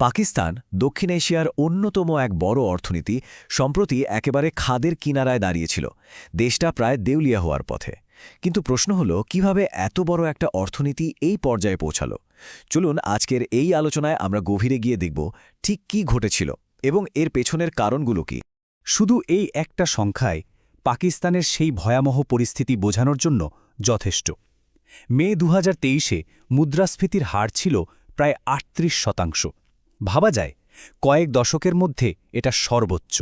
পাকিস্তান দক্ষিণ এশিয়ার অন্যতম এক বড় অর্থনীতি সম্প্রতি একেবারে খাদের কিনারায় দাঁড়িয়েছিল। দেশটা প্রায় দেউলিয়া হওয়ার পথে। কিন্তু প্রশ্ন হল, কীভাবে এত বড় একটা অর্থনীতি এই পর্যায়ে পৌঁছালো? চলুন আজকের এই আলোচনায় আমরা গভীরে গিয়ে দেখব ঠিক কি ঘটেছিল এবং এর পেছনের কারণগুলো কি। শুধু এই একটা সংখ্যায় পাকিস্তানের সেই ভয়াবহ পরিস্থিতি বোঝানোর জন্য যথেষ্ট। মে দু তেইশে মুদ্রাস্ফীতির হার ছিল প্রায় আটত্রিশ শতাংশ। ভাবা যায়, কয়েক দশকের মধ্যে এটা সর্বোচ্চ।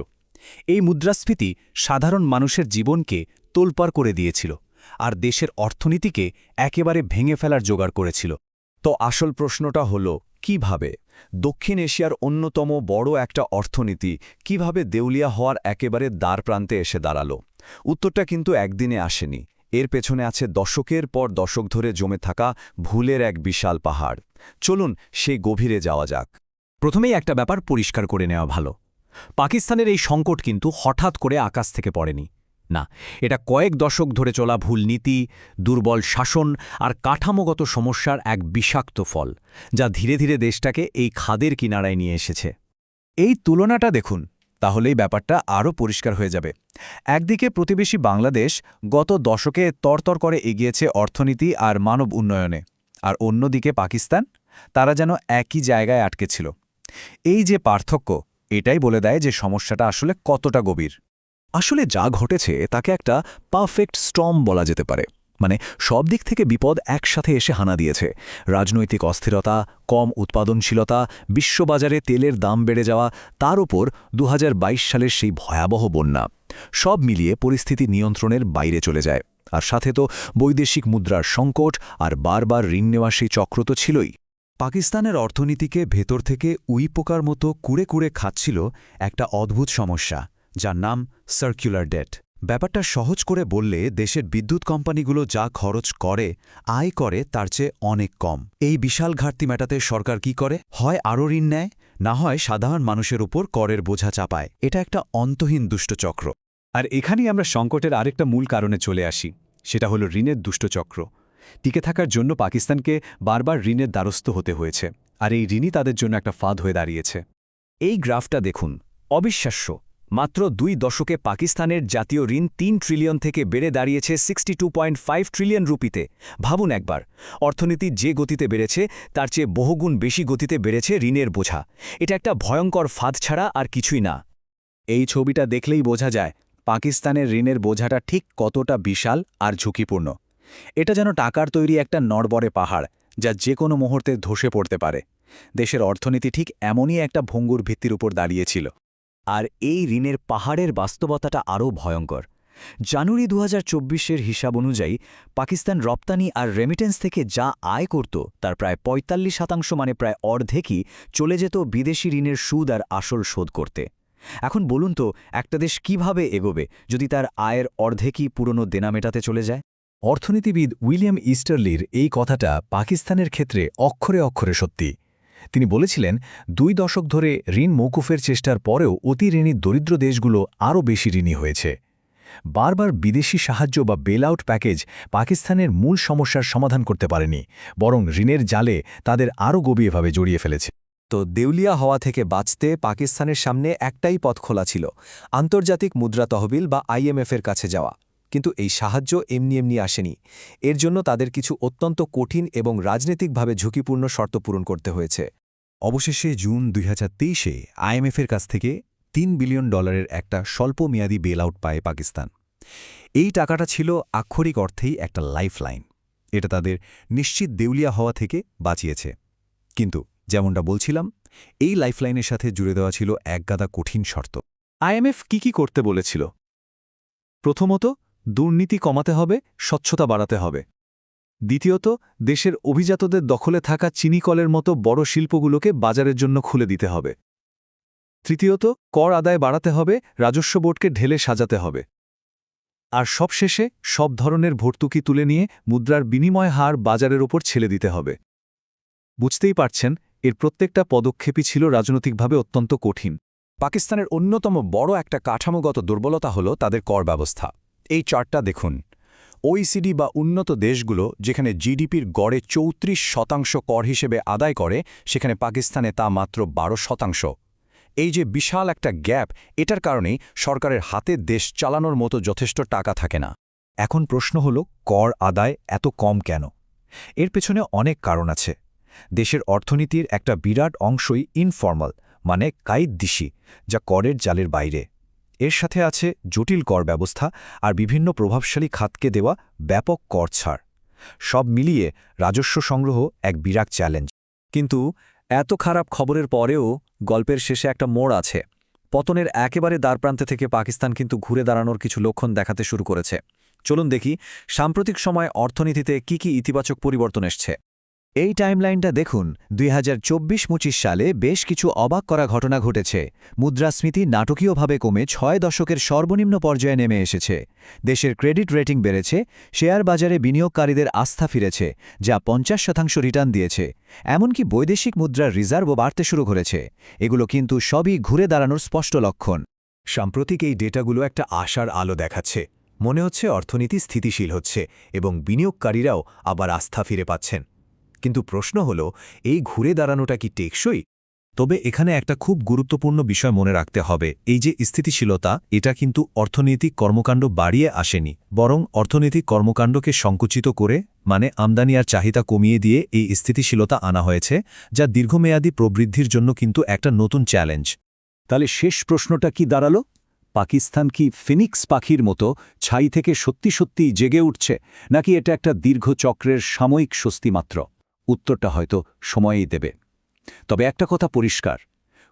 এই মুদ্রাস্ফীতি সাধারণ মানুষের জীবনকে তোলপাড় করে দিয়েছিল আর দেশের অর্থনীতিকে একেবারে ভেঙে ফেলার জোগাড় করেছিল। তো আসল প্রশ্নটা হল, কীভাবে? দক্ষিণ এশিয়ার অন্যতম বড় একটা অর্থনীতি কীভাবে দেউলিয়া হওয়ার একেবারে দ্বার প্রান্তে এসে দাঁড়াল? উত্তরটা কিন্তু একদিনে আসেনি। এর পেছনে আছে দশকের পর দশক ধরে জমে থাকা ভুলের এক বিশাল পাহাড়। চলুন সেই গভীরে যাওয়া যাক। প্রথমেই একটা ব্যাপার পরিষ্কার করে নেওয়া ভালো। পাকিস্তানের এই সংকট কিন্তু হঠাৎ করে আকাশ থেকে পড়েনি। না, এটা কয়েক দশক ধরে চলা ভুল নীতি, দুর্বল শাসন আর কাঠামোগত সমস্যার এক বিষাক্ত ফল, যা ধীরে ধীরে দেশটাকে এই খাদের কিনারায় নিয়ে এসেছে। এই তুলনাটা দেখুন, তাহলেই ব্যাপারটা আরও পরিষ্কার হয়ে যাবে। একদিকে প্রতিবেশী বাংলাদেশ গত দশকে তরতর করে এগিয়েছে অর্থনীতি আর মানব উন্নয়নে, আর অন্যদিকে পাকিস্তান, তারা যেন একই জায়গায় আটকে ছিল। এই যে পার্থক্য, এটাই বলে দেয় যে সমস্যাটা আসলে কতটা গভীর। আসলে যা ঘটেছে, তাকে একটা পারফেক্ট স্টম বলা যেতে পারে। মানে সব দিক থেকে বিপদ একসাথে এসে হানা দিয়েছে। রাজনৈতিক অস্থিরতা, কম উৎপাদনশীলতা, বিশ্ববাজারে তেলের দাম বেড়ে যাওয়া, তার ওপর দু সালের সেই ভয়াবহ বন্যা। সব মিলিয়ে পরিস্থিতি নিয়ন্ত্রণের বাইরে চলে যায়। আর সাথে তো বৈদেশিক মুদ্রার সংকট আর বারবার ঋণ নেওয়া সেই চক্র তো ছিলই। পাকিস্তানের অর্থনীতিকে ভেতর থেকে উই পোকার মতো কুড়ে কুড়ে খাচ্ছিল একটা অদ্ভুত সমস্যা, যার নাম সার্কুলার ডেট ব্যাপারটা সহজ করে বললে দেশের বিদ্যুৎ কোম্পানিগুলো যা খরচ করে, আয় করে তার চেয়ে অনেক কম। এই বিশাল ঘাটতি মেটাতে সরকার কি করে? হয় আরও ঋণ নেয়, না হয় সাধারণ মানুষের উপর করের বোঝা চাপায়। এটা একটা অন্তহীন দুষ্টচক্র আর এখানেই আমরা সংকটের আরেকটা মূল কারণে চলে আসি, সেটা হলো ঋণের দুষ্টচক্র টিকে থাকার জন্য পাকিস্তানকে বারবার ঋণের দ্বারস্থ হতে হয়েছে, আর এই ঋণই তাদের জন্য একটা ফাঁদ হয়ে দাঁড়িয়েছে। এই গ্রাফটা দেখুন, অবিশ্বাস্য। মাত্র দুই দশকে পাকিস্তানের জাতীয় ঋণ তিন ট্রিলিয়ন থেকে বেড়ে দাঁড়িয়েছে সিক্সটি ট্রিলিয়ন রুপিতে। ভাবুন একবার, অর্থনীতি যে গতিতে বেড়েছে, তার চেয়ে বহুগুণ বেশি গতিতে বেড়েছে ঋণের বোঝা। এটা একটা ভয়ঙ্কর ফাঁদ ছাড়া আর কিছুই না। এই ছবিটা দেখলেই বোঝা যায়, পাকিস্তানের ঋণের বোঝাটা ঠিক কতটা বিশাল আর ঝুঁকিপূর্ণ। এটা যেন টাকার তৈরি একটা নড়বড়ে পাহাড়, যা যে কোনো মুহূর্তে ধসে পড়তে পারে। দেশের অর্থনীতি ঠিক এমনই একটা ভঙ্গুর ভিত্তির উপর দাঁড়িয়েছিল। আর এই ঋণের পাহাড়ের বাস্তবতাটা আরও ভয়ঙ্কর। জানুয়ারি দু হাজার হিসাব অনুযায়ী, পাকিস্তান রপ্তানি আর রেমিটেন্স থেকে যা আয় করত, তার প্রায় ৪৫ শতাংশ মানে প্রায় অর্ধেকই চলে যেত বিদেশি ঋণের সুদ আর আসল শোধ করতে। এখন বলুন তো, একটা দেশ কীভাবে এগোবে যদি তার আয়ের অর্ধেকই পুরনো দেনা মেটাতে চলে যায়? অর্থনীতিবিদ উইলিয়াম ইস্টারলির এই কথাটা পাকিস্তানের ক্ষেত্রে অক্ষরে অক্ষরে সত্যি। তিনি বলেছিলেন, দুই দশক ধরে ঋণ মৌকুফের চেষ্টার পরেও অতি ঋণী দরিদ্র দেশগুলো আরও বেশি ঋণী হয়েছে। বারবার বিদেশি সাহায্য বা বেলআউট প্যাকেজ পাকিস্তানের মূল সমস্যার সমাধান করতে পারেনি, বরং ঋণের জালে তাদের আরও গভীরভাবে জড়িয়ে ফেলেছে। তো দেউলিয়া হওয়া থেকে বাঁচতে পাকিস্তানের সামনে একটাই পথ খোলা ছিল, আন্তর্জাতিক মুদ্রা তহবিল বা আইএমএফের কাছে যাওয়া। কিন্তু এই সাহায্য এমনি এমনি আসেনি। এর জন্য তাদের কিছু অত্যন্ত কঠিন এবং রাজনৈতিকভাবে ঝুঁকিপূর্ণ শর্ত পূরণ করতে হয়েছে। অবশেষে জুন দুই হাজার তেইশে আইএমএফের কাছ থেকে তিন বিলিয়ন ডলারের একটা স্বল্পমেয়াদী বেল আউট পায় পাকিস্তান। এই টাকাটা ছিল আক্ষরিক অর্থেই একটা লাইফলাইন। এটা তাদের নিশ্চিত দেউলিয়া হওয়া থেকে বাঁচিয়েছে। কিন্তু যেমনটা বলছিলাম, এই লাইফলাইনের সাথে জুড়ে দেওয়া ছিল একগাদা কঠিন শর্ত। আইএমএফ কি কি করতে বলেছিল? প্রথমত দুর্নীতি কমাতে হবে, স্বচ্ছতা বাড়াতে হবে। দ্বিতীয়ত, দেশের অভিজাতদের দখলে থাকা চিনিকলের মতো বড় শিল্পগুলোকে বাজারের জন্য খুলে দিতে হবে। তৃতীয়ত, কর আদায় বাড়াতে হবে, রাজস্ব বোর্ডকে ঢেলে সাজাতে হবে। আর সবশেষে, সব ধরনের ভর্তুকি তুলে নিয়ে মুদ্রার বিনিময় হার বাজারের ওপর ছেলে দিতে হবে। বুঝতেই পারছেন, এর প্রত্যেকটা পদক্ষেপই ছিল রাজনৈতিকভাবে অত্যন্ত কঠিন। পাকিস্তানের অন্যতম বড় একটা কাঠামোগত দুর্বলতা হল তাদের কর ব্যবস্থা। এই চার্টটা দেখুন। ওইসিডি বা উন্নত দেশগুলো যেখানে জিডিপির গড়ে চৌত্রিশ শতাংশ কর হিসেবে আদায় করে, সেখানে পাকিস্তানে তা মাত্র বারো শতাংশ। এই যে বিশাল একটা গ্যাপ, এটার কারণেই সরকারের হাতে দেশ চালানোর মতো যথেষ্ট টাকা থাকে না। এখন প্রশ্ন হল, কর আদায় এত কম কেন? এর পেছনে অনেক কারণ আছে। দেশের অর্থনীতির একটা বিরাট অংশই ইনফর্মাল মানে কাইদ দিশি, যা করের জালের বাইরে। এর সাথে আছে জটিল কর ব্যবস্থা আর বিভিন্ন প্রভাবশালী খাতকে দেওয়া ব্যাপক কর ছাড়। সব মিলিয়ে রাজস্ব সংগ্রহ এক বিরাট চ্যালেঞ্জ। কিন্তু এত খারাপ খবরের পরেও গল্পের শেষে একটা মোড় আছে। পতনের একেবারে দ্বারপ্রান্তে থেকে পাকিস্তান কিন্তু ঘুরে দাঁড়ানোর কিছু লক্ষণ দেখাতে শুরু করেছে। চলুন দেখি, সাম্প্রতিক সময় অর্থনীতিতে কি কি ইতিবাচক পরিবর্তন এসছে। এই টাইমলাইনটা দেখুন, দুই হাজার সালে বেশ কিছু অবাক করা ঘটনা ঘটেছে। মুদ্রাস্মৃতি নাটকীয়ভাবে কমে ছয় দশকের সর্বনিম্ন পর্যায়ে নেমে এসেছে। দেশের ক্রেডিট রেটিং বেড়েছে, শেয়ার বাজারে বিনিয়োগকারীদের আস্থা ফিরেছে, যা পঞ্চাশ শতাংশ রিটার্ন দিয়েছে। এমনকি বৈদেশিক মুদ্রার রিজার্ভও বাড়তে শুরু করেছে। এগুলো কিন্তু সবই ঘুরে দাঁড়ানোর স্পষ্ট লক্ষণ। সাম্প্রতিক এই ডেটাগুলো একটা আশার আলো দেখাচ্ছে। মনে হচ্ছে অর্থনীতি স্থিতিশীল হচ্ছে এবং বিনিয়োগকারীরাও আবার আস্থা ফিরে পাচ্ছেন। কিন্তু প্রশ্ন হল, এই ঘুরে দাঁড়ানোটা কি টেকসই? তবে এখানে একটা খুব গুরুত্বপূর্ণ বিষয় মনে রাখতে হবে, এই যে স্থিতিশীলতা, এটা কিন্তু অর্থনৈতিক কর্মকাণ্ড বাড়িয়ে আসেনি, বরং অর্থনৈতিক কর্মকাণ্ডকে সংকুচিত করে মানে আমদানি আর চাহিদা কমিয়ে দিয়ে এই স্থিতিশীলতা আনা হয়েছে, যা দীর্ঘমেয়াদী প্রবৃদ্ধির জন্য কিন্তু একটা নতুন চ্যালেঞ্জ। তাহলে শেষ প্রশ্নটা কি দাঁড়াল? পাকিস্তান কি ফিনিক্স পাখির মতো ছাই থেকে সত্যি সত্যিই জেগে উঠছে, নাকি এটা একটা দীর্ঘ চক্রের সাময়িক স্বস্তি মাত্র? উত্তরটা হয়তো সময়েই দেবে। তবে একটা কথা পরিষ্কার,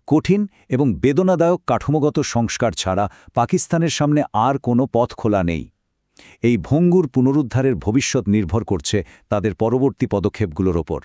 কঠিন এবং বেদনাদায়ক কাঠামোগত সংস্কার ছাড়া পাকিস্তানের সামনে আর কোনো পথ খোলা নেই। এই ভঙ্গুর পুনরুদ্ধারের ভবিষ্যৎ নির্ভর করছে তাদের পরবর্তী পদক্ষেপগুলোর ওপর।